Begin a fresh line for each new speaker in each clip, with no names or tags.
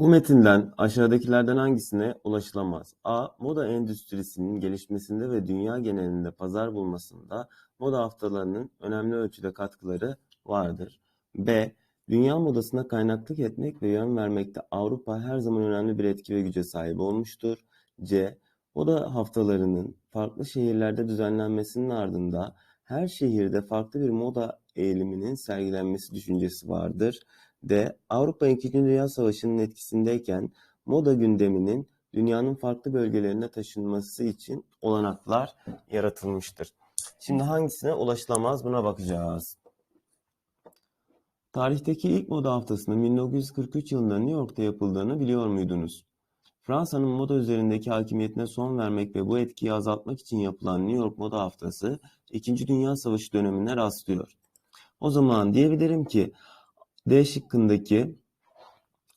Bu metinden aşağıdakilerden hangisine ulaşılamaz? A. Moda endüstrisinin gelişmesinde ve dünya genelinde pazar bulmasında moda haftalarının önemli ölçüde katkıları vardır. B. Dünya modasına kaynaklık etmek ve yön vermekte Avrupa her zaman önemli bir etki ve güce sahip olmuştur. C. Moda haftalarının farklı şehirlerde düzenlenmesinin ardında her şehirde farklı bir moda eğiliminin sergilenmesi düşüncesi vardır. D. Avrupa İkinci Dünya Savaşı'nın etkisindeyken moda gündeminin dünyanın farklı bölgelerine taşınması için olanaklar yaratılmıştır. Şimdi hangisine ulaşılamaz buna bakacağız. Tarihteki ilk moda haftasının 1943 yılında New York'ta yapıldığını biliyor muydunuz? Fransa'nın moda üzerindeki hakimiyetine son vermek ve bu etkiyi azaltmak için yapılan New York Moda Haftası, İkinci Dünya Savaşı dönemine rastlıyor. O zaman diyebilirim ki D şıkkındaki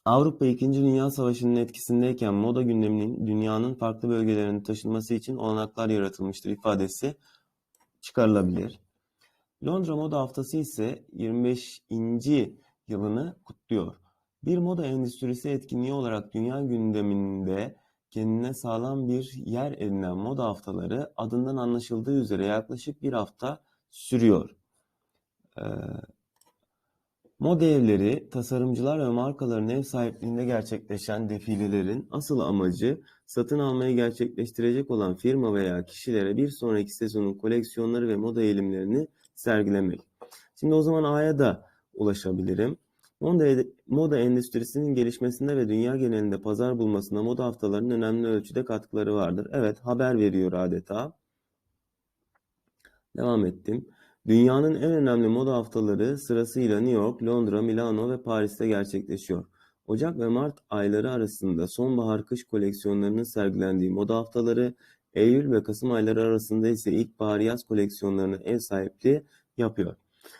Avrupa İkinci Dünya Savaşı'nın etkisindeyken moda gündeminin dünyanın farklı bölgelerine taşınması için olanaklar yaratılmıştır ifadesi çıkarılabilir. Londra Moda Haftası ise 25. yılını kutluyor. Bir moda endüstrisi etkinliği olarak dünya gündeminde kendine sağlam bir yer edinen moda haftaları adından anlaşıldığı üzere yaklaşık bir hafta sürüyor. Ee, moda evleri, tasarımcılar ve markaların ev sahipliğinde gerçekleşen defilelerin asıl amacı satın almayı gerçekleştirecek olan firma veya kişilere bir sonraki sezonun koleksiyonları ve moda eğilimlerini sergilemek. Şimdi o zaman A'ya da ulaşabilirim. Moda, moda endüstrisinin gelişmesinde ve dünya genelinde pazar bulmasında moda haftalarının önemli ölçüde katkıları vardır. Evet, haber veriyor adeta. Devam ettim. Dünyanın en önemli moda haftaları sırasıyla New York, Londra, Milano ve Paris'te gerçekleşiyor. Ocak ve Mart ayları arasında sonbahar-kış koleksiyonlarının sergilendiği moda haftaları, Eylül ve Kasım ayları arasında ise ilkbahar-yaz koleksiyonlarına ev sahipliği yapıyor.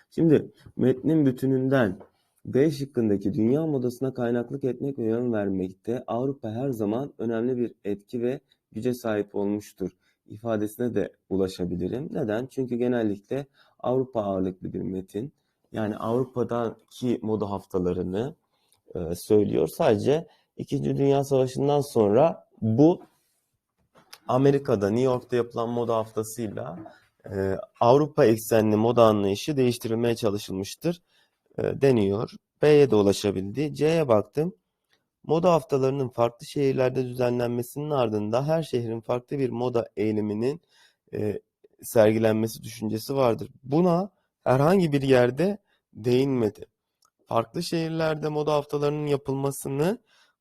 Şimdi metnin bütününden B şıkkındaki dünya modasına kaynaklık etmek ve yön vermekte Avrupa her zaman önemli bir etki ve güce sahip olmuştur ifadesine de ulaşabilirim. Neden? Çünkü genellikle Avrupa ağırlıklı bir metin. Yani Avrupa'daki moda haftalarını e, söylüyor. Sadece İkinci Dünya Savaşı'ndan sonra bu Amerika'da New York'ta yapılan moda haftasıyla e, Avrupa eksenli moda anlayışı değiştirilmeye çalışılmıştır e, deniyor. B'ye de ulaşabildi. C'ye baktım. Moda haftalarının farklı şehirlerde düzenlenmesinin ardında her şehrin farklı bir moda eğiliminin e, sergilenmesi düşüncesi vardır. Buna herhangi bir yerde değinmedi. Farklı şehirlerde moda haftalarının yapılmasını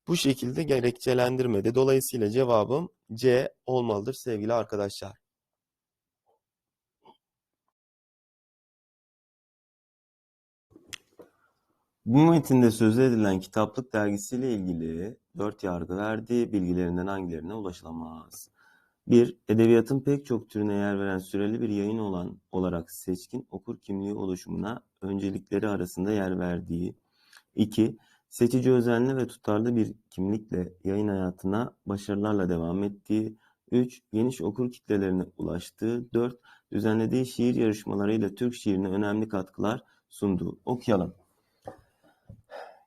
bu şekilde gerekçelendirmedi. Dolayısıyla cevabım C olmalıdır sevgili arkadaşlar. Bu metinde sözü edilen kitaplık dergisiyle ilgili dört yargı verdi. Bilgilerinden hangilerine ulaşılamaz? 1. Edebiyatın pek çok türüne yer veren süreli bir yayın olan olarak seçkin okur kimliği oluşumuna öncelikleri arasında yer verdiği. 2. Seçici özenli ve tutarlı bir kimlikle yayın hayatına başarılarla devam ettiği. 3. Geniş okur kitlelerine ulaştığı. 4. Düzenlediği şiir yarışmalarıyla Türk şiirine önemli katkılar sunduğu. Okuyalım.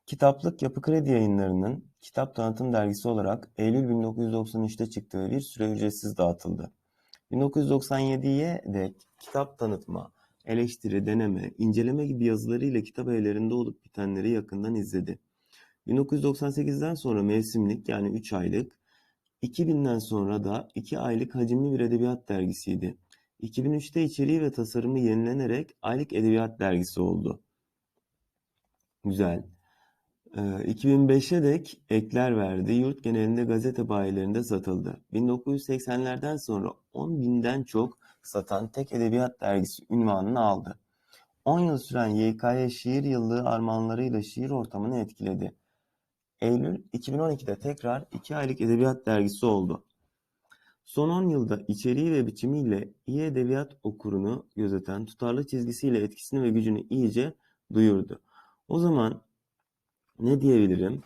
Kitaplık Yapı Kredi Yayınları'nın kitap tanıtım dergisi olarak Eylül 1993'te çıktı ve bir süre ücretsiz dağıtıldı. 1997'ye dek kitap tanıtma, eleştiri, deneme, inceleme gibi yazılarıyla kitap evlerinde olup bitenleri yakından izledi. 1998'den sonra mevsimlik yani 3 aylık, 2000'den sonra da 2 aylık hacimli bir edebiyat dergisiydi. 2003'te içeriği ve tasarımı yenilenerek aylık edebiyat dergisi oldu. Güzel. 2005'e dek ekler verdi. Yurt genelinde gazete bayilerinde satıldı. 1980'lerden sonra 10 binden çok satan tek edebiyat dergisi ünvanını aldı. 10 yıl süren YKY şiir yıllığı armağanlarıyla şiir ortamını etkiledi. Eylül 2012'de tekrar 2 aylık edebiyat dergisi oldu. Son 10 yılda içeriği ve biçimiyle iyi edebiyat okurunu gözeten tutarlı çizgisiyle etkisini ve gücünü iyice duyurdu. O zaman ne diyebilirim?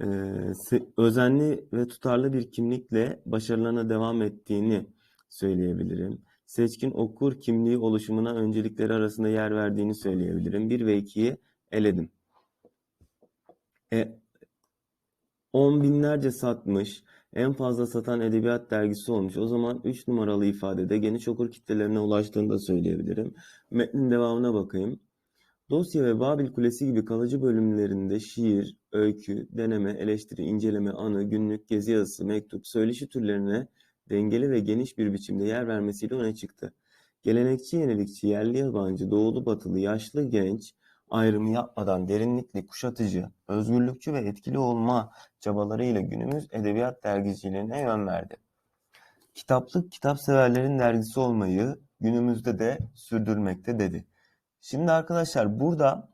Ee, özenli ve tutarlı bir kimlikle başarılarına devam ettiğini söyleyebilirim. Seçkin okur kimliği oluşumuna öncelikleri arasında yer verdiğini söyleyebilirim. 1 ve 2'yi eledim. E, On binlerce satmış, en fazla satan edebiyat dergisi olmuş. O zaman 3 numaralı ifadede geniş okur kitlelerine ulaştığını da söyleyebilirim. Metnin devamına bakayım. Dosya ve Babil Kulesi gibi kalıcı bölümlerinde şiir, öykü, deneme, eleştiri, inceleme, anı, günlük, gezi yazısı, mektup, söyleşi türlerine dengeli ve geniş bir biçimde yer vermesiyle öne çıktı. Gelenekçi, yenilikçi, yerli yabancı, doğulu batılı, yaşlı genç ayrımı yapmadan derinlikli, kuşatıcı, özgürlükçü ve etkili olma çabalarıyla günümüz edebiyat dergiciliğine yön verdi. Kitaplık, kitap severlerin dergisi olmayı günümüzde de sürdürmekte dedi. Şimdi arkadaşlar burada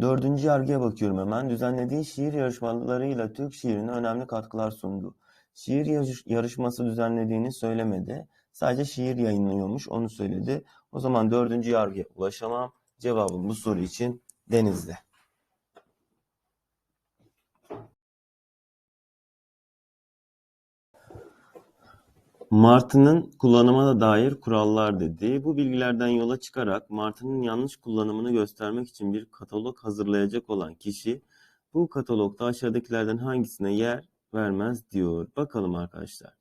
dördüncü yargıya bakıyorum hemen. Düzenlediği şiir yarışmalarıyla Türk şiirine önemli katkılar sundu. Şiir yarışması düzenlediğini söylemedi. Sadece şiir yayınlıyormuş onu söyledi. O zaman dördüncü yargıya ulaşamam. Cevabım bu soru için Denizli. Martının kullanıma dair kurallar dedi. Bu bilgilerden yola çıkarak martının yanlış kullanımını göstermek için bir katalog hazırlayacak olan kişi bu katalogda aşağıdakilerden hangisine yer vermez diyor. Bakalım arkadaşlar.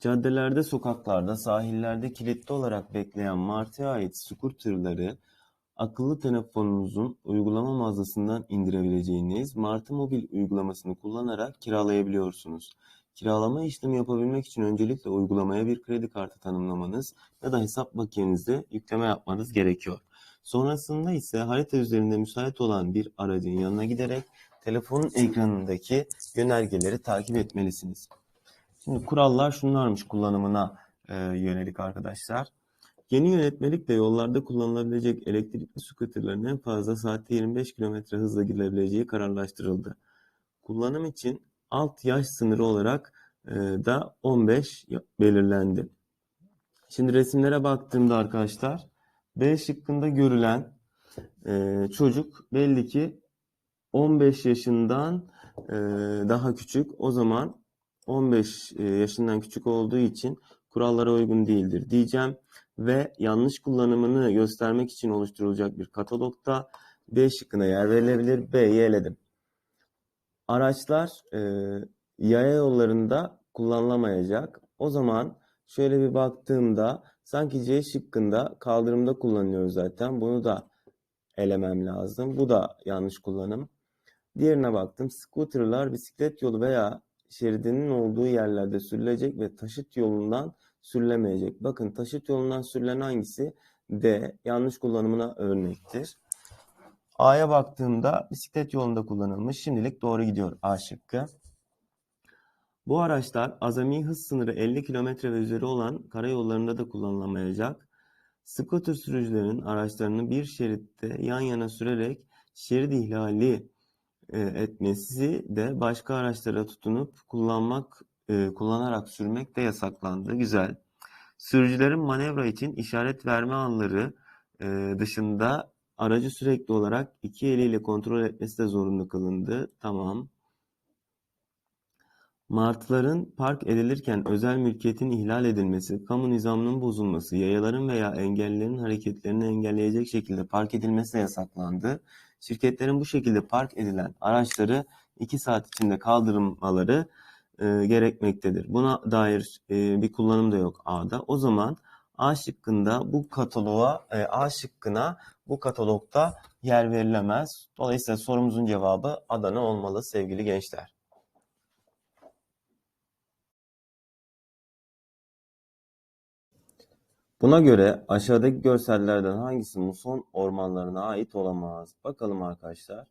Caddelerde, sokaklarda, sahillerde kilitli olarak bekleyen martıya ait scooterları akıllı telefonunuzun uygulama mağazasından indirebileceğiniz Martı Mobil uygulamasını kullanarak kiralayabiliyorsunuz. Kiralama işlemi yapabilmek için öncelikle uygulamaya bir kredi kartı tanımlamanız ya da hesap makinenizde yükleme yapmanız gerekiyor. Sonrasında ise harita üzerinde müsait olan bir aracın yanına giderek telefonun ekranındaki yönergeleri takip etmelisiniz. Şimdi kurallar şunlarmış kullanımına e, yönelik arkadaşlar. Yeni yönetmelikle yollarda kullanılabilecek elektrikli scooterların en fazla saatte 25 km hızla gidilebileceği kararlaştırıldı. Kullanım için alt yaş sınırı olarak e, da 15 belirlendi. Şimdi resimlere baktığımda arkadaşlar B şıkkında görülen e, çocuk belli ki 15 yaşından e, daha küçük. O zaman 15 yaşından küçük olduğu için kurallara uygun değildir diyeceğim ve yanlış kullanımını göstermek için oluşturulacak bir katalogda B şıkkına yer verilebilir. B'yi eledim. Araçlar e, yaya yollarında kullanılamayacak. O zaman şöyle bir baktığımda sanki C şıkkında kaldırımda kullanılıyor zaten. Bunu da elemem lazım. Bu da yanlış kullanım. Diğerine baktım. Scooterlar bisiklet yolu veya şeridinin olduğu yerlerde sürülecek ve taşıt yolundan sürülemeyecek. Bakın taşıt yolundan sürülen hangisi? D. Yanlış kullanımına örnektir. A'ya baktığımda bisiklet yolunda kullanılmış. Şimdilik doğru gidiyor A şıkkı. Bu araçlar azami hız sınırı 50 km ve üzeri olan karayollarında da kullanılamayacak. Scooter sürücülerinin araçlarını bir şeritte yan yana sürerek şerit ihlali e, etmesi de başka araçlara tutunup kullanmak e, kullanarak sürmek de yasaklandı. Güzel. Sürücülerin manevra için işaret verme anları e, dışında aracı sürekli olarak iki eliyle kontrol etmesi de zorunlu kılındı. Tamam. Martıların park edilirken özel mülkiyetin ihlal edilmesi, kamu nizamının bozulması, yayaların veya engellilerin hareketlerini engelleyecek şekilde park edilmesi de yasaklandı. Şirketlerin bu şekilde park edilen araçları 2 saat içinde kaldırmaları e, gerekmektedir. Buna dair e, bir kullanım da yok A'da. O zaman A şıkkında bu kataloğa, e, A şıkkına bu katalogda yer verilemez. Dolayısıyla sorumuzun cevabı Adana olmalı sevgili gençler. Buna göre aşağıdaki görsellerden hangisi muson ormanlarına ait olamaz? Bakalım arkadaşlar.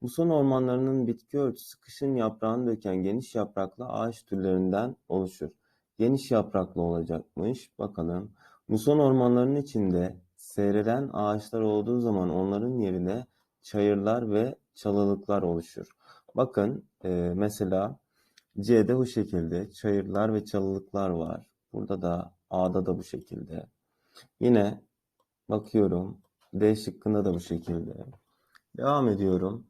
Muson ormanlarının bitki örtüsü kışın yaprağını döken geniş yapraklı ağaç türlerinden oluşur. Geniş yapraklı olacakmış. Bakalım. Muson ormanlarının içinde seyreden ağaçlar olduğu zaman onların yerine çayırlar ve çalılıklar oluşur. Bakın e, mesela C'de bu şekilde çayırlar ve çalılıklar var. Burada da A'da da bu şekilde. Yine bakıyorum D şıkkında da bu şekilde. Devam ediyorum.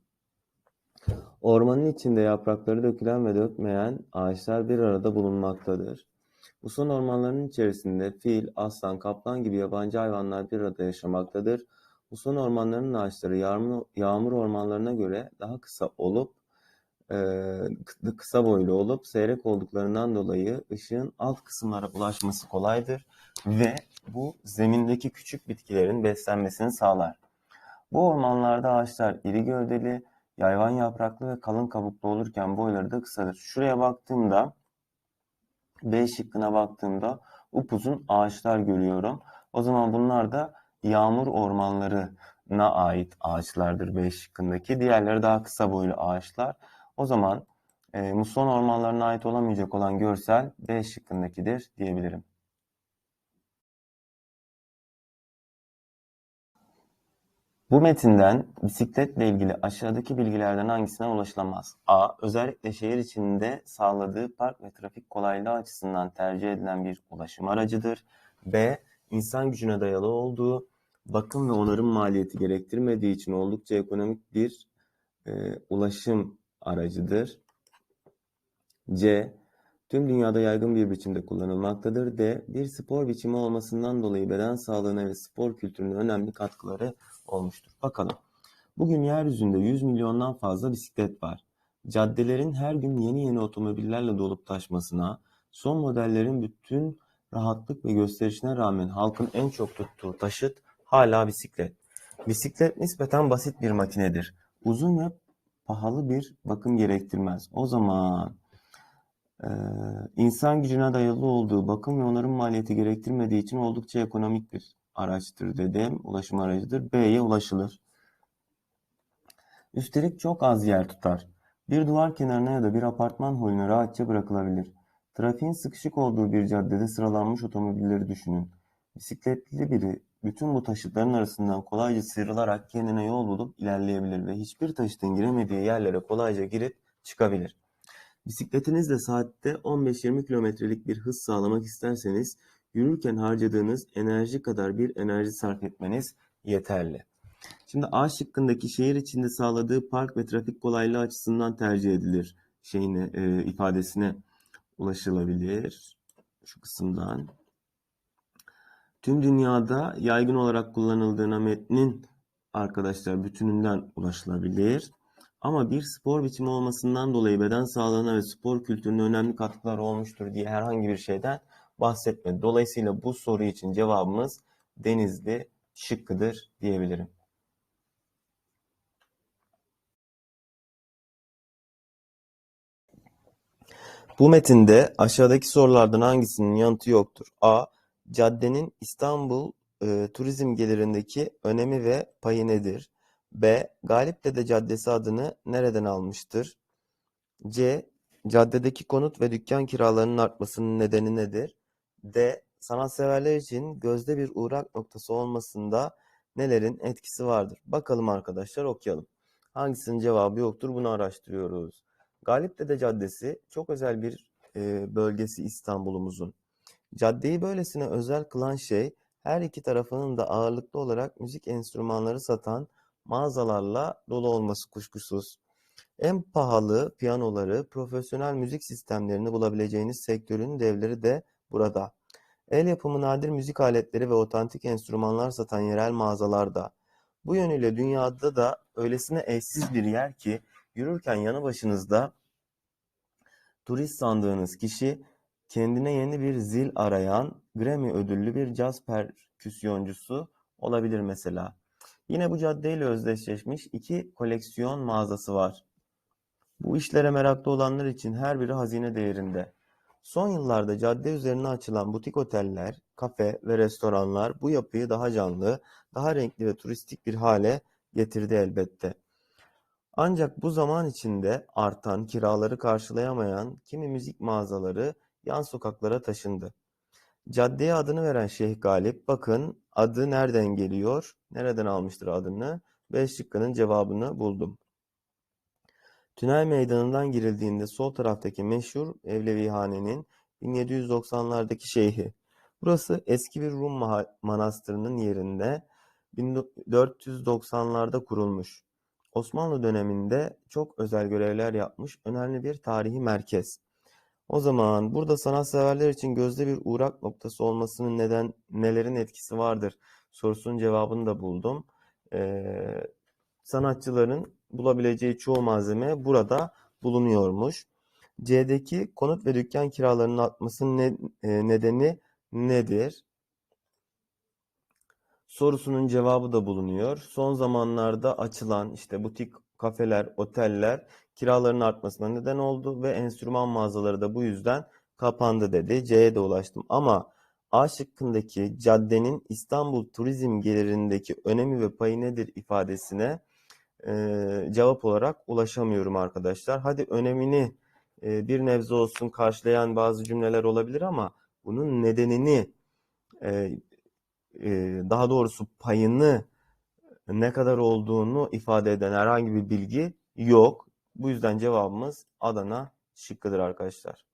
Ormanın içinde yaprakları dökülen ve dökmeyen ağaçlar bir arada bulunmaktadır. Muson ormanlarının içerisinde fil, aslan, kaplan gibi yabancı hayvanlar bir arada yaşamaktadır. Muson ormanlarının ağaçları yağmur, yağmur ormanlarına göre daha kısa olup e, kısa boylu olup seyrek olduklarından dolayı ışığın alt kısımlara ulaşması kolaydır ve bu zemindeki küçük bitkilerin beslenmesini sağlar. Bu ormanlarda ağaçlar iri gövdeli, yayvan yapraklı ve kalın kabuklu olurken boyları da kısadır. Şuraya baktığımda B şıkkına baktığımda upuzun ağaçlar görüyorum. O zaman bunlar da yağmur ormanlarına ait ağaçlardır B şıkkındaki. Diğerleri daha kısa boylu ağaçlar. O zaman e, muson ormanlarına ait olamayacak olan görsel B şıkkındakidir diyebilirim. Bu metinden bisikletle ilgili aşağıdaki bilgilerden hangisine ulaşılamaz? A. Özellikle şehir içinde sağladığı park ve trafik kolaylığı açısından tercih edilen bir ulaşım aracıdır. B. İnsan gücüne dayalı olduğu, bakım ve onarım maliyeti gerektirmediği için oldukça ekonomik bir e, ulaşım aracıdır. C. Tüm dünyada yaygın bir biçimde kullanılmaktadır. D. Bir spor biçimi olmasından dolayı beden sağlığına ve spor kültürüne önemli katkıları olmuştur. Bakalım. Bugün yeryüzünde 100 milyondan fazla bisiklet var. Caddelerin her gün yeni yeni otomobillerle dolup taşmasına, son modellerin bütün rahatlık ve gösterişine rağmen halkın en çok tuttuğu taşıt hala bisiklet. Bisiklet nispeten basit bir makinedir. Uzun ve pahalı bir bakım gerektirmez. O zaman e, insan gücüne dayalı olduğu, bakım ve onarım maliyeti gerektirmediği için oldukça ekonomik bir araçtır dedim. Ulaşım aracıdır. B'ye ulaşılır. Üstelik çok az yer tutar. Bir duvar kenarına ya da bir apartman holüne rahatça bırakılabilir. Trafiğin sıkışık olduğu bir caddede sıralanmış otomobilleri düşünün. Bisikletli biri bütün bu taşıtların arasından kolayca sıyrılarak kendine yol bulup ilerleyebilir ve hiçbir taşıtın giremediği yerlere kolayca girip çıkabilir. Bisikletinizle saatte 15-20 kilometrelik bir hız sağlamak isterseniz yürürken harcadığınız enerji kadar bir enerji sarf etmeniz yeterli. Şimdi A şıkkındaki şehir içinde sağladığı park ve trafik kolaylığı açısından tercih edilir şeyine e, ifadesine ulaşılabilir şu kısımdan. Tüm dünyada yaygın olarak kullanıldığına metnin arkadaşlar bütününden ulaşılabilir. Ama bir spor biçimi olmasından dolayı beden sağlığına ve spor kültürüne önemli katkılar olmuştur diye herhangi bir şeyden bahsetmedi. Dolayısıyla bu soru için cevabımız Denizli şıkkıdır diyebilirim. Bu metinde aşağıdaki sorulardan hangisinin yanıtı yoktur? A. Caddenin İstanbul e, turizm gelirindeki önemi ve payı nedir? B. Galipdede Caddesi adını nereden almıştır? C. Caddedeki konut ve dükkan kiralarının artmasının nedeni nedir? D. Sanatseverler için gözde bir uğrak noktası olmasında nelerin etkisi vardır? Bakalım arkadaşlar okuyalım. Hangisinin cevabı yoktur bunu araştırıyoruz. Galipdede Caddesi çok özel bir e, bölgesi İstanbul'umuzun. Caddeyi böylesine özel kılan şey her iki tarafının da ağırlıklı olarak müzik enstrümanları satan mağazalarla dolu olması kuşkusuz. En pahalı piyanoları, profesyonel müzik sistemlerini bulabileceğiniz sektörün devleri de burada. El yapımı nadir müzik aletleri ve otantik enstrümanlar satan yerel mağazalarda. Bu yönüyle dünyada da öylesine eşsiz bir yer ki yürürken yanı başınızda turist sandığınız kişi kendine yeni bir zil arayan Grammy ödüllü bir caz perküsyoncusu olabilir mesela. Yine bu caddeyle özdeşleşmiş iki koleksiyon mağazası var. Bu işlere meraklı olanlar için her biri hazine değerinde. Son yıllarda cadde üzerine açılan butik oteller, kafe ve restoranlar bu yapıyı daha canlı, daha renkli ve turistik bir hale getirdi elbette. Ancak bu zaman içinde artan, kiraları karşılayamayan kimi müzik mağazaları yan sokaklara taşındı. Caddeye adını veren Şeyh Galip, bakın adı nereden geliyor, nereden almıştır adını? B şıkkının cevabını buldum. Tünel meydanından girildiğinde sol taraftaki meşhur Evlevihane'nin 1790'lardaki şeyhi. Burası eski bir Rum manastırının yerinde 1490'larda kurulmuş. Osmanlı döneminde çok özel görevler yapmış önemli bir tarihi merkez. O zaman burada sanatseverler için gözde bir uğrak noktası olmasının neden nelerin etkisi vardır sorusunun cevabını da buldum. Ee, sanatçıların bulabileceği çoğu malzeme burada bulunuyormuş. C'deki konut ve dükkan kiralarının artmasının ne- e, nedeni nedir? Sorusunun cevabı da bulunuyor. Son zamanlarda açılan işte butik, kafeler, oteller kiraların artmasına neden oldu ve enstrüman mağazaları da bu yüzden kapandı dedi. C'ye de ulaştım ama A şıkkındaki caddenin İstanbul turizm gelirindeki önemi ve payı nedir ifadesine e, cevap olarak ulaşamıyorum arkadaşlar. Hadi önemini e, bir nebze olsun karşılayan bazı cümleler olabilir ama bunun nedenini e, e, daha doğrusu payını ne kadar olduğunu ifade eden herhangi bir bilgi yok. Bu yüzden cevabımız Adana şıkkıdır arkadaşlar.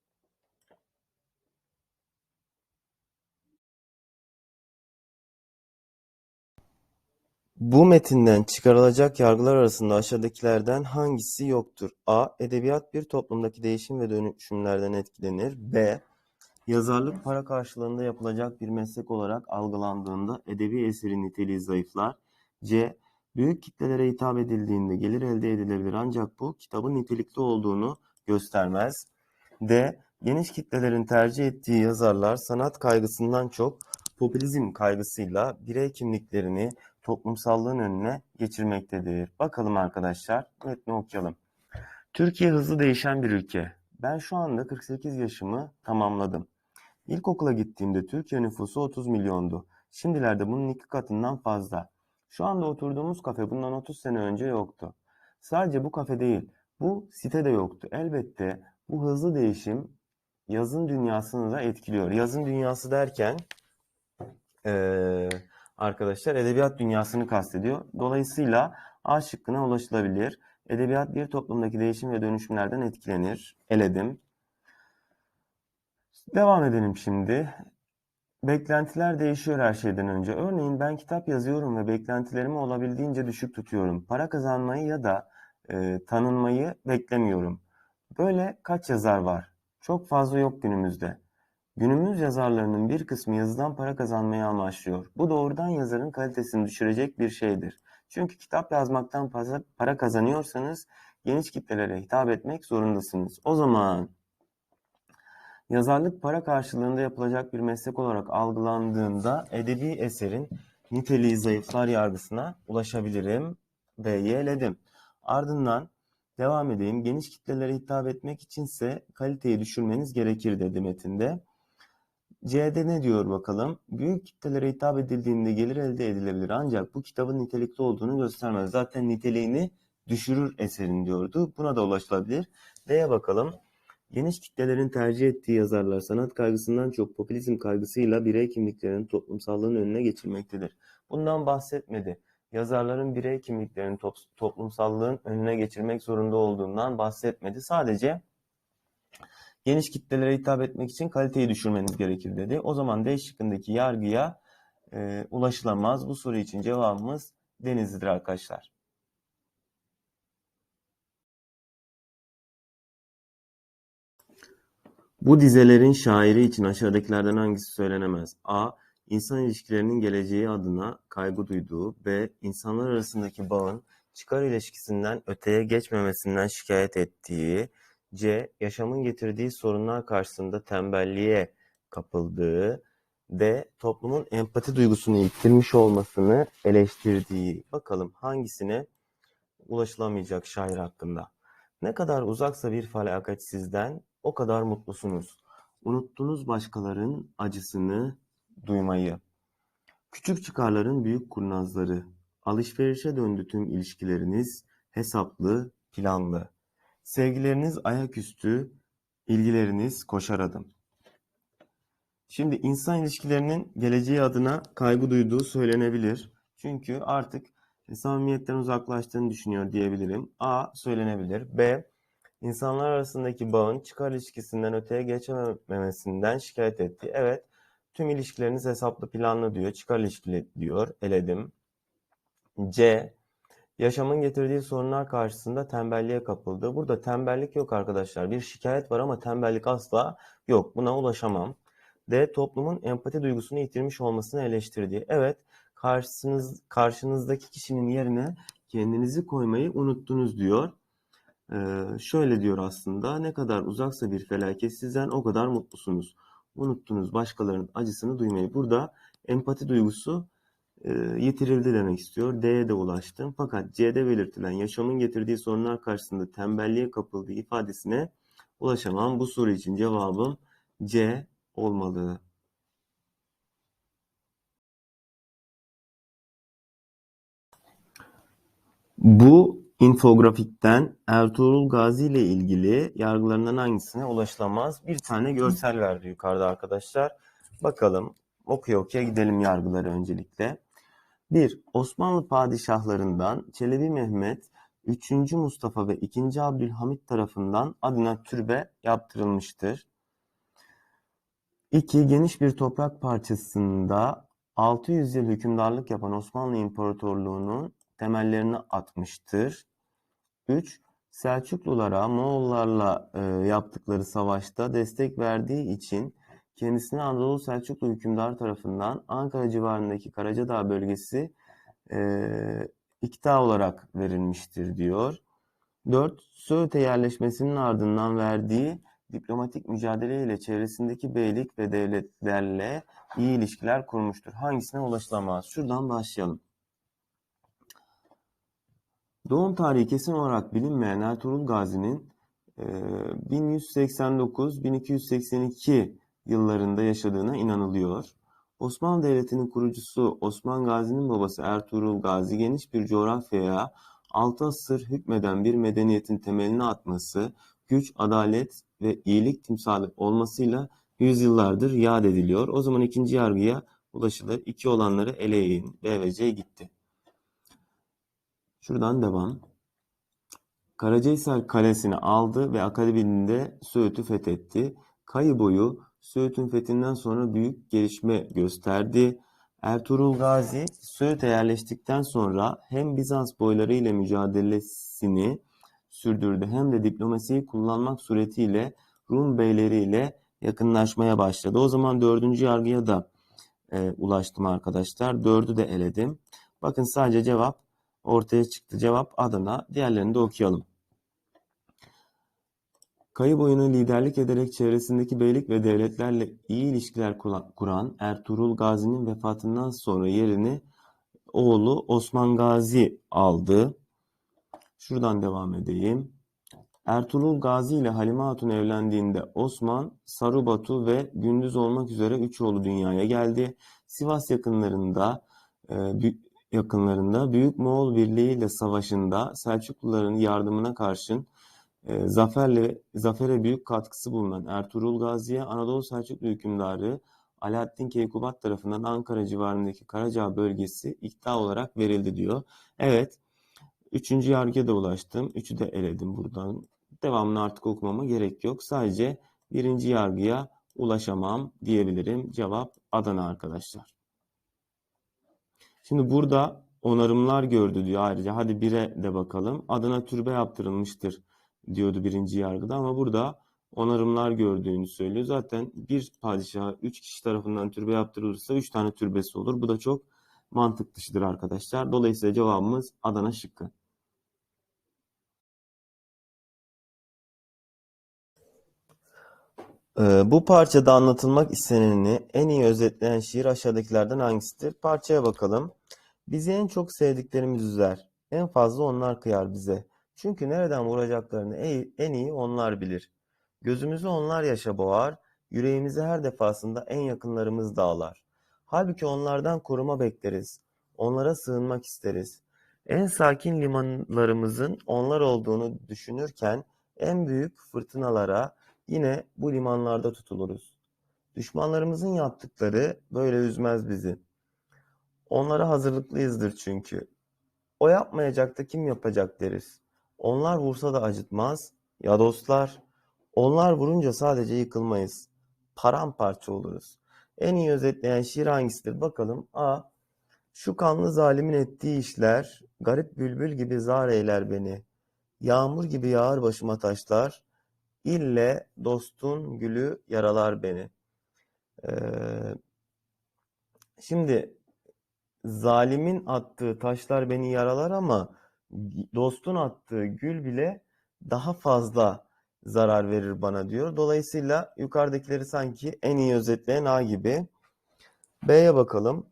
Bu metinden çıkarılacak yargılar arasında aşağıdakilerden hangisi yoktur? A. Edebiyat bir toplumdaki değişim ve dönüşümlerden etkilenir. B. Yazarlık para karşılığında yapılacak bir meslek olarak algılandığında edebi eserin niteliği zayıflar. C. Büyük kitlelere hitap edildiğinde gelir elde edilebilir ancak bu kitabın nitelikli olduğunu göstermez. D. Geniş kitlelerin tercih ettiği yazarlar sanat kaygısından çok popülizm kaygısıyla birey kimliklerini toplumsallığın önüne geçirmektedir. Bakalım arkadaşlar, metni okuyalım. Türkiye hızlı değişen bir ülke. Ben şu anda 48 yaşımı tamamladım. İlkokula gittiğimde Türkiye nüfusu 30 milyondu. Şimdilerde bunun iki katından fazla. Şu anda oturduğumuz kafe bundan 30 sene önce yoktu. Sadece bu kafe değil, bu site de yoktu. Elbette bu hızlı değişim yazın dünyasını da etkiliyor. Yazın dünyası derken eee, arkadaşlar edebiyat dünyasını kastediyor. Dolayısıyla A şıkkına ulaşılabilir. Edebiyat bir toplumdaki değişim ve dönüşümlerden etkilenir. Eledim. Devam edelim şimdi. Beklentiler değişiyor her şeyden önce. Örneğin ben kitap yazıyorum ve beklentilerimi olabildiğince düşük tutuyorum. Para kazanmayı ya da e, tanınmayı beklemiyorum. Böyle kaç yazar var? Çok fazla yok günümüzde. Günümüz yazarlarının bir kısmı yazıdan para kazanmayı amaçlıyor. Bu doğrudan yazarın kalitesini düşürecek bir şeydir. Çünkü kitap yazmaktan para kazanıyorsanız geniş kitlelere hitap etmek zorundasınız. O zaman yazarlık para karşılığında yapılacak bir meslek olarak algılandığında edebi eserin niteliği zayıflar yargısına ulaşabilirim. B'yi eledim. Ardından devam edeyim. Geniş kitlelere hitap etmek içinse kaliteyi düşürmeniz gerekir dedi metinde. C'de ne diyor bakalım? Büyük kitlelere hitap edildiğinde gelir elde edilebilir ancak bu kitabın nitelikli olduğunu göstermez. Zaten niteliğini düşürür eserin diyordu. Buna da ulaşılabilir. D'ye bakalım. Geniş kitlelerin tercih ettiği yazarlar sanat kaygısından çok popülizm kaygısıyla birey kimliklerinin toplumsallığın önüne geçirmektedir. Bundan bahsetmedi. Yazarların birey kimliklerini top- toplumsallığın önüne geçirmek zorunda olduğundan bahsetmedi. Sadece geniş kitlelere hitap etmek için kaliteyi düşürmeniz gerekir dedi. O zaman D şıkkındaki yargıya e, ulaşılamaz. Bu soru için cevabımız Denizli'dir arkadaşlar. Bu dizelerin şairi için aşağıdakilerden hangisi söylenemez? A. İnsan ilişkilerinin geleceği adına kaygı duyduğu. B. İnsanlar arasındaki bağın çıkar ilişkisinden öteye geçmemesinden şikayet ettiği. C. Yaşamın getirdiği sorunlar karşısında tembelliğe kapıldığı. D. Toplumun empati duygusunu yitirmiş olmasını eleştirdiği. Bakalım hangisine ulaşılamayacak şair hakkında. Ne kadar uzaksa bir felaket sizden, o kadar mutlusunuz. Unuttunuz başkalarının acısını duymayı. Küçük çıkarların büyük kurnazları. Alışverişe döndü tüm ilişkileriniz, hesaplı, planlı. Sevgileriniz ayaküstü, ilgileriniz koşar adım. Şimdi insan ilişkilerinin geleceği adına kaygı duyduğu söylenebilir. Çünkü artık samimiyetten uzaklaştığını düşünüyor diyebilirim. A söylenebilir. B insanlar arasındaki bağın çıkar ilişkisinden öteye geçememesinden şikayet etti. Evet, tüm ilişkileriniz hesaplı planlı diyor. Çıkar ilişkili diyor. Eledim. C. Yaşamın getirdiği sorunlar karşısında tembelliğe kapıldı. Burada tembellik yok arkadaşlar. Bir şikayet var ama tembellik asla yok. Buna ulaşamam. D. Toplumun empati duygusunu yitirmiş olmasını eleştirdiği. Evet, karşınız, karşınızdaki kişinin yerine kendinizi koymayı unuttunuz diyor. Ee, şöyle diyor aslında, ne kadar uzaksa bir felaket sizden o kadar mutlusunuz. Unuttunuz başkalarının acısını duymayı. Burada empati duygusu e, yitirildi demek istiyor. D'ye de ulaştım. Fakat C'de belirtilen yaşamın getirdiği sorunlar karşısında tembelliğe kapıldığı ifadesine ulaşamam. Bu soru için cevabım C olmalı. Bu infografikten Ertuğrul Gazi ile ilgili yargılarından hangisine ulaşılamaz? Bir tane görsel verdi yukarıda arkadaşlar. Bakalım okuya okuya gidelim yargıları öncelikle. 1. Osmanlı padişahlarından Çelebi Mehmet 3. Mustafa ve 2. Abdülhamit tarafından adına türbe yaptırılmıştır. 2. Geniş bir toprak parçasında 600 yıl hükümdarlık yapan Osmanlı İmparatorluğu'nun temellerini atmıştır. 3. Selçuklulara Moğollarla e, yaptıkları savaşta destek verdiği için kendisine Anadolu Selçuklu hükümdarı tarafından Ankara civarındaki Karacadağ bölgesi e, ikta olarak verilmiştir diyor. 4. Söğüt'e yerleşmesinin ardından verdiği diplomatik mücadele ile çevresindeki beylik ve devletlerle iyi ilişkiler kurmuştur. Hangisine ulaşılamaz? Şuradan başlayalım. Doğum tarihi kesin olarak bilinmeyen Ertuğrul Gazi'nin 1189-1282 yıllarında yaşadığına inanılıyor. Osmanlı Devleti'nin kurucusu Osman Gazi'nin babası Ertuğrul Gazi geniş bir coğrafyaya 6 asır hükmeden bir medeniyetin temelini atması, güç, adalet ve iyilik timsali olmasıyla yüzyıllardır yad ediliyor. O zaman ikinci yargıya ulaşılır. İki olanları eleyin. B ve C gitti. Şuradan devam. Karacahisar Kalesi'ni aldı ve akabinde Söğüt'ü fethetti. Kayı boyu Söğüt'ün fethinden sonra büyük gelişme gösterdi. Ertuğrul Gazi Söğüt'e yerleştikten sonra hem Bizans boyları ile mücadelesini sürdürdü hem de diplomasiyi kullanmak suretiyle Rum beyleriyle yakınlaşmaya başladı. O zaman dördüncü yargıya da e, ulaştım arkadaşlar. Dördü de eledim. Bakın sadece cevap ortaya çıktı. Cevap Adana. Diğerlerini de okuyalım. Kayı boyunu liderlik ederek çevresindeki beylik ve devletlerle iyi ilişkiler kuran Ertuğrul Gazi'nin vefatından sonra yerini oğlu Osman Gazi aldı. Şuradan devam edeyim. Ertuğrul Gazi ile Halime Hatun evlendiğinde Osman, Sarubatu ve Gündüz olmak üzere üç oğlu dünyaya geldi. Sivas yakınlarında e, yakınlarında Büyük Moğol Birliği ile savaşında Selçukluların yardımına karşın e, zaferle zafere büyük katkısı bulunan Ertuğrul Gazi'ye Anadolu Selçuklu hükümdarı Alaaddin Keykubat tarafından Ankara civarındaki Karaca bölgesi ikta olarak verildi diyor. Evet, üçüncü yargıya da ulaştım. Üçü de eledim buradan. Devamını artık okumama gerek yok. Sadece birinci yargıya ulaşamam diyebilirim. Cevap Adana arkadaşlar. Şimdi burada onarımlar gördü diyor ayrıca. Hadi bire de bakalım. Adana türbe yaptırılmıştır diyordu birinci yargıda ama burada onarımlar gördüğünü söylüyor. Zaten bir padişah üç kişi tarafından türbe yaptırılırsa üç tane türbesi olur. Bu da çok mantık dışıdır arkadaşlar. Dolayısıyla cevabımız Adana şıkkı. Bu parçada anlatılmak isteneni en iyi özetleyen şiir aşağıdakilerden hangisidir? Parçaya bakalım. Bizi en çok sevdiklerimiz üzer. En fazla onlar kıyar bize. Çünkü nereden vuracaklarını en iyi onlar bilir. Gözümüzü onlar yaşa boğar, yüreğimizi her defasında en yakınlarımız dağlar. Halbuki onlardan koruma bekleriz. Onlara sığınmak isteriz. En sakin limanlarımızın onlar olduğunu düşünürken en büyük fırtınalara yine bu limanlarda tutuluruz. Düşmanlarımızın yaptıkları böyle üzmez bizi. Onlara hazırlıklıyızdır çünkü. O yapmayacak da kim yapacak deriz. Onlar vursa da acıtmaz. Ya dostlar, onlar vurunca sadece yıkılmayız. Paramparça oluruz. En iyi özetleyen şiir hangisidir? Bakalım. A. Şu kanlı zalimin ettiği işler, garip bülbül gibi zar eyler beni. Yağmur gibi yağar başıma taşlar, ille dostun gülü yaralar beni. Ee, şimdi zalimin attığı taşlar beni yaralar ama dostun attığı gül bile daha fazla zarar verir bana diyor. Dolayısıyla yukarıdakileri sanki en iyi özetleyen A gibi. B'ye bakalım.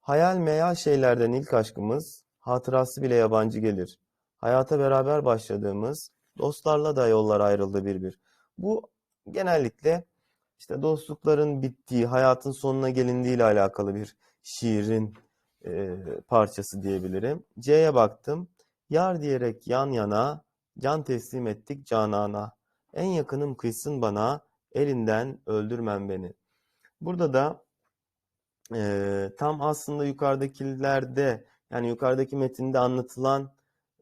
Hayal meyal şeylerden ilk aşkımız, hatırası bile yabancı gelir. Hayata beraber başladığımız, dostlarla da yollar ayrıldı bir bir. Bu genellikle işte dostlukların bittiği, hayatın sonuna gelindiği ile alakalı bir şiirin e, parçası diyebilirim. C'ye baktım. Yar diyerek yan yana, can teslim ettik canana. En yakınım kıysın bana, elinden öldürmen beni. Burada da e, tam aslında yukarıdakilerde yani yukarıdaki metinde anlatılan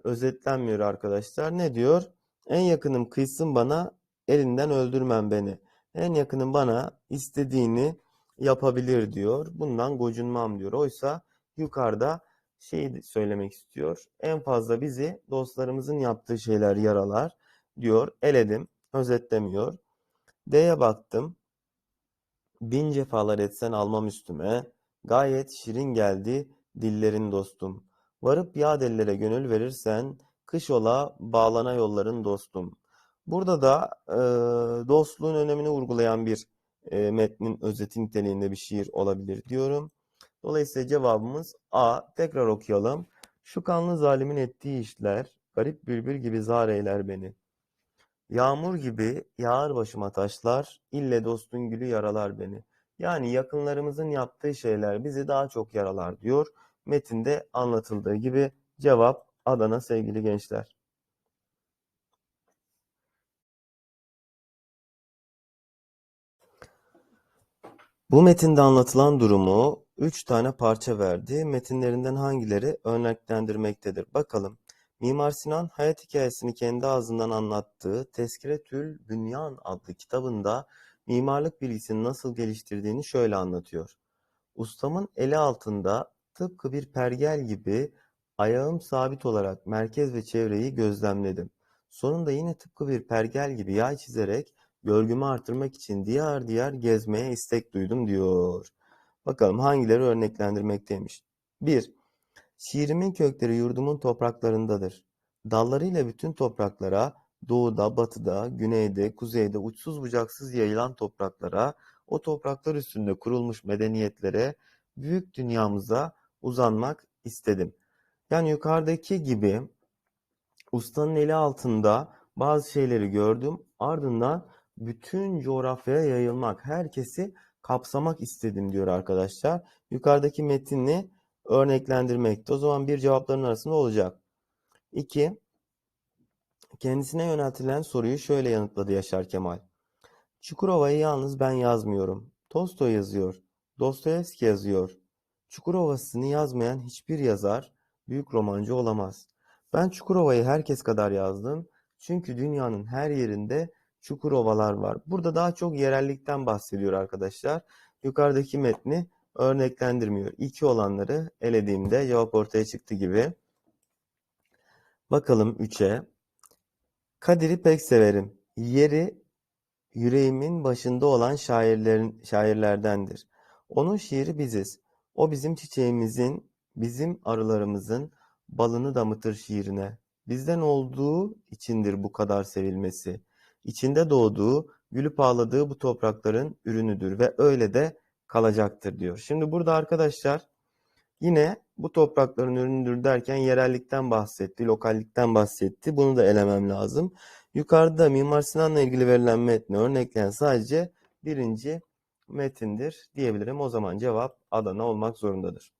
özetlenmiyor arkadaşlar. Ne diyor? En yakınım kıysın bana, elinden öldürmen beni. En yakınım bana istediğini yapabilir diyor. Bundan gocunmam diyor. Oysa yukarıda şeyi söylemek istiyor. En fazla bizi dostlarımızın yaptığı şeyler yaralar diyor. Eledim. Özetlemiyor. D'ye baktım. Bin cefalar etsen almam üstüme. Gayet şirin geldi dillerin dostum. Varıp yad ellere gönül verirsen, kış ola bağlana yolların dostum. Burada da e, dostluğun önemini vurgulayan bir e, metnin özeti niteliğinde bir şiir olabilir diyorum. Dolayısıyla cevabımız A. Tekrar okuyalım. Şu kanlı zalimin ettiği işler, garip bülbül gibi zar eyler beni. Yağmur gibi yağar başıma taşlar, ille dostun gülü yaralar beni. Yani yakınlarımızın yaptığı şeyler bizi daha çok yaralar diyor. Metinde anlatıldığı gibi cevap Adana sevgili gençler. Bu metinde anlatılan durumu üç tane parça verdi. Metinlerinden hangileri örneklendirmektedir? Bakalım. Mimar Sinan hayat hikayesini kendi ağzından anlattığı Tezkiretül Bünyan adlı kitabında mimarlık bilgisini nasıl geliştirdiğini şöyle anlatıyor. Ustamın eli altında tıpkı bir pergel gibi ayağım sabit olarak merkez ve çevreyi gözlemledim. Sonunda yine tıpkı bir pergel gibi yay çizerek görgümü artırmak için diğer diğer gezmeye istek duydum diyor. Bakalım hangileri örneklendirmekteymiş. 1. Şiirimin kökleri yurdumun topraklarındadır. Dallarıyla bütün topraklara, doğuda, batıda, güneyde, kuzeyde uçsuz bucaksız yayılan topraklara, o topraklar üstünde kurulmuş medeniyetlere, büyük dünyamıza uzanmak istedim. Yani yukarıdaki gibi ustanın eli altında bazı şeyleri gördüm. Ardından bütün coğrafyaya yayılmak, herkesi kapsamak istedim diyor arkadaşlar. Yukarıdaki metni örneklendirmekte. O zaman bir cevapların arasında olacak. 2. Kendisine yöneltilen soruyu şöyle yanıtladı Yaşar Kemal. Çukurova'yı yalnız ben yazmıyorum. Tolstoy yazıyor. Dostoyevski yazıyor. Çukurova'sını yazmayan hiçbir yazar büyük romancı olamaz. Ben Çukurova'yı herkes kadar yazdım. Çünkü dünyanın her yerinde Çukurovalar var. Burada daha çok yerellikten bahsediyor arkadaşlar. Yukarıdaki metni örneklendirmiyor. İki olanları elediğimde cevap ortaya çıktı gibi. Bakalım 3'e. Kadir'i pek severim. Yeri yüreğimin başında olan şairlerin şairlerdendir. Onun şiiri biziz. O bizim çiçeğimizin, bizim arılarımızın balını damıtır şiirine. Bizden olduğu içindir bu kadar sevilmesi. İçinde doğduğu, gülüp ağladığı bu toprakların ürünüdür ve öyle de kalacaktır diyor. Şimdi burada arkadaşlar yine bu toprakların ürünüdür derken yerellikten bahsetti, lokallikten bahsetti. Bunu da elemem lazım. Yukarıda Mimar Sinan'la ilgili verilen metni örnekleyen sadece birinci metindir diyebilirim. O zaman cevap Adana olmak zorundadır.